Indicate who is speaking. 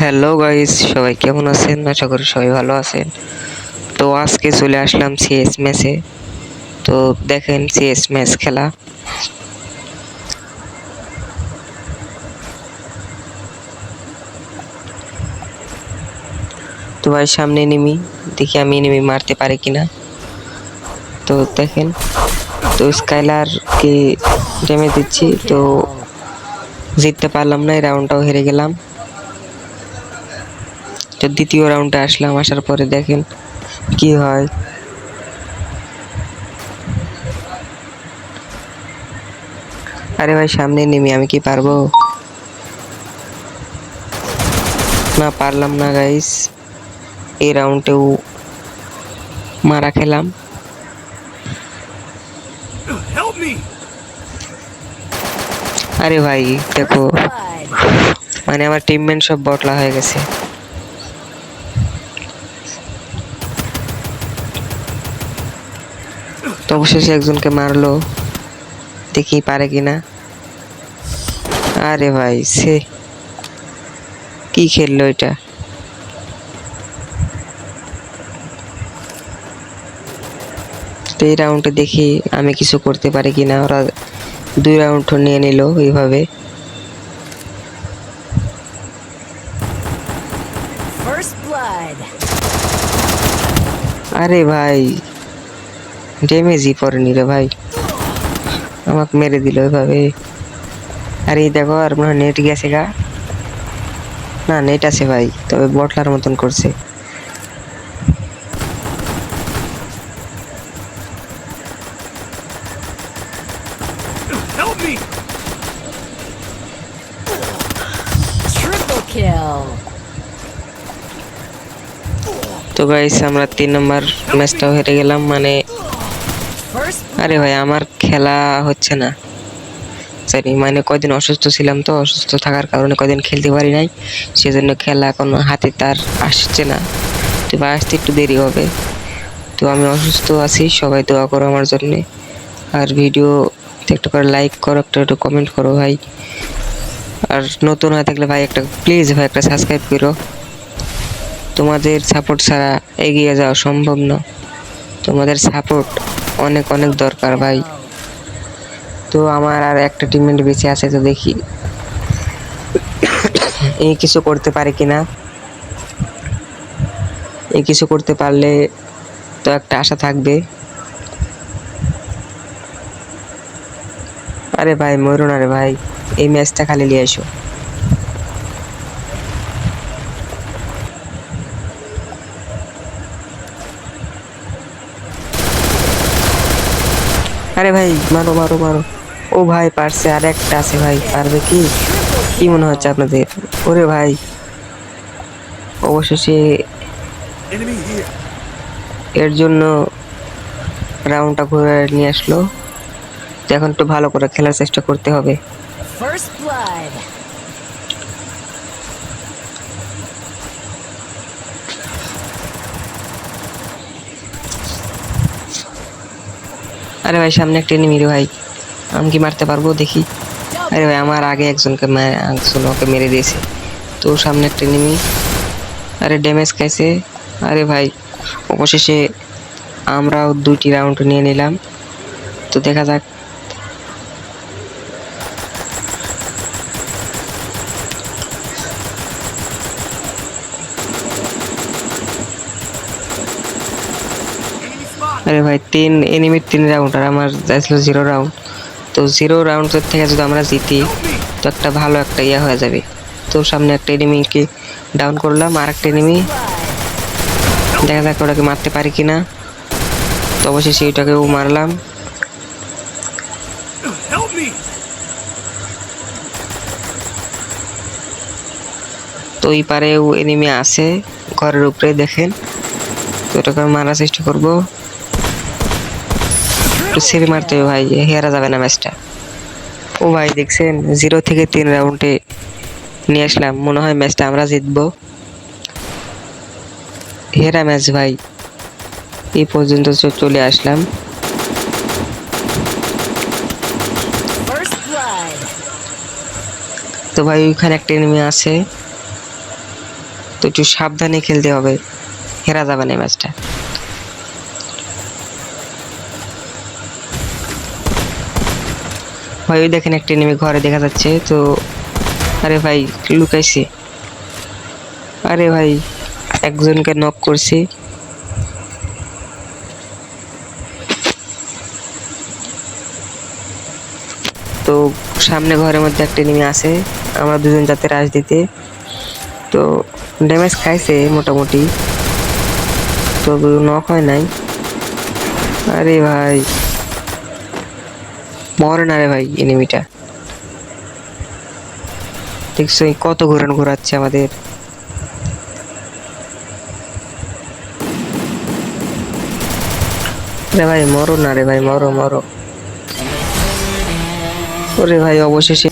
Speaker 1: Hello guys সবাই কেমন আছেন? আশা করি সবাই ভালো আছেন। তো আজকে চলে আসলাম সিএস ম্যাচে তো দেখেন সিএস ম্যাচ খেলা। তো ভাই, সামনে নেমি দেখি আমি নেমি মারতে পারি কিনা। তো দেখেন, তো স্কাইলারকে ড্যামেজ দিচ্ছি। তো জিততে পারলাম না, এই রাউন্ডটাও হেরে গেলাম। তো দ্বিতীয় রাউন্ডে আসলাম আসার পরে দেখেন কি হয়। আরে ভাই সামনে নেমে আমি কি পারব? না পারলাম না গাইস এই রাউন্ডেও মারা খেলাম। আরে ভাই দেখো। মানে আমার টিমমেট সব বটলা হয়ে গেছে। অবশেষে একজনকে মারলো। দেখি পারে কিনা। আরে ভাই সে কি খেললো এটা? তো এই রাউন্ডে দেখি আমি কিছু করতে পারি কিনা। ওরা দুই রাউন্ড নিয়ে নিল এইভাবে। আরে ভাই ড্যামেজই পড়েনি রে ভাই। আমাকে মেরে দিল এভাবে আর এই দেখো আর মনে হয় নেট গেছে গা। না নেট আছে ভাই তবে বটলার মতন করছে. তো গাইস আমরা তিন নম্বর ম্যাচটাও হেরে গেলাম মানে আরে ভাই, আমার খেলা হচ্ছে না। জানি মানে কদিন অসুস্থ ছিলাম তো, অসুস্থ থাকার কারণে কদিন খেলতে পারি নাই। সেজন্য খেলা কোনো হাতে তার আসছে না। তো আসতে একটু দেরি হবে। তো আমি অসুস্থ আছি, সবাই দোয়া করো আমার জন্যে। আর ভিডিও একটু করে লাইক করো, একটা একটু কমেন্ট করো ভাই। আর নতুন হয়ে থাকলে ভাই, একটা প্লিজ ভাই, একটা সাবস্ক্রাইব করো। তোমাদের সাপোর্ট ছাড়া এগিয়ে যাওয়া সম্ভব না। তোমাদের সাপোর্ট অনেক অনেক দরকার ভাই। তো আমার আর একটা টিমমেট বেঁচে আছে, তো দেখি এই কিছু করতে পারে কি না এই কিছু করতে পারলে তো একটা আশা থাকবে। আরে ভাই মরুন আরে ভাই, এই ম্যাচটা খালি নিয়ে এসো আরে ভাই মারো মারো মারো। ও ভাই পারছে আর একটা আছে ভাই পারবে কি? কি মনে হচ্ছে আপনাদের? ওরে ভাই। অবশেষে এর জন্য রাউন্ডটা ঘুরে নিয়ে আসলো। তো এখন একটু ভালো করে খেলার চেষ্টা করতে হবে। আরে ভাই, সামনে একটা এনিমি রে ভাই। আমি কি মারতে পারব দেখি। আরে ভাই, আমার আগে একজনকে একজন ওকে মেরে দিয়েছে। তো সামনে একটা এনিমি আরে ড্যামেজ খাইছে। আরে ভাই, অবশেষে আমরাও দুইটি রাউন্ড নিয়ে নিলাম। তো দেখা যাক আরে ভাই, তিন এনিমির তিন রাউন্ড আর আমার যাইছিল জিরো রাউন্ড তো জিরো রাউন্ডের থেকে যদি আমরা জিতি, তো একটা ভালো একটা ইয়ে হয়ে যাবে। তো সামনে একটা এনিমিকে ডাউন করলাম, আর একটা এনিমি দেখা যাক ওটাকে মারতে পারি কি না তো অবশেষে ওটাকেও মারলাম। তো ওই পারেও এনিমি আছে, ঘরের উপরে দেখেন। তো ওটাকে মারার চেষ্টা করব। একটু সেরে মারতে হবে ভাই, হেরা যাবে না ম্যাচটা। ও ভাই, দেখছেন জিরো থেকে তিন রাউন্ডে নিয়ে আসলাম। মনে হয় ম্যাচটা আমরা জিতবো। হেরা ম্যাচ ভাই। এই পর্যন্ত চলে আসলাম। তো ভাই, ওইখানে একটা এনিমি আছে। তো একটু সাবধানে খেলতে হবে। হেরা যাবে না ম্যাচটা। ভাই দেখেন একটা এনিমি ঘরে দেখা যাচ্ছে, তো আরে ভাই, লুকাইছে। আরে ভাই, একজনকে নক করছি। তো সামনে ঘরের মধ্যে একটা এনিমি আছে, আমরা দুজন যাতে রাশ দিতে। তো ড্যামেজ খাইছে মোটামুটি, তবু নক হয় নাই। আরে ভাই। মরে না রে ভাই এনিমিটা দেখছ কত ঘোরান ঘোরাচ্ছে আমাদের। রে ভাই মরো না রে ভাই, মরো মরো। ওরে ভাই অবশেষে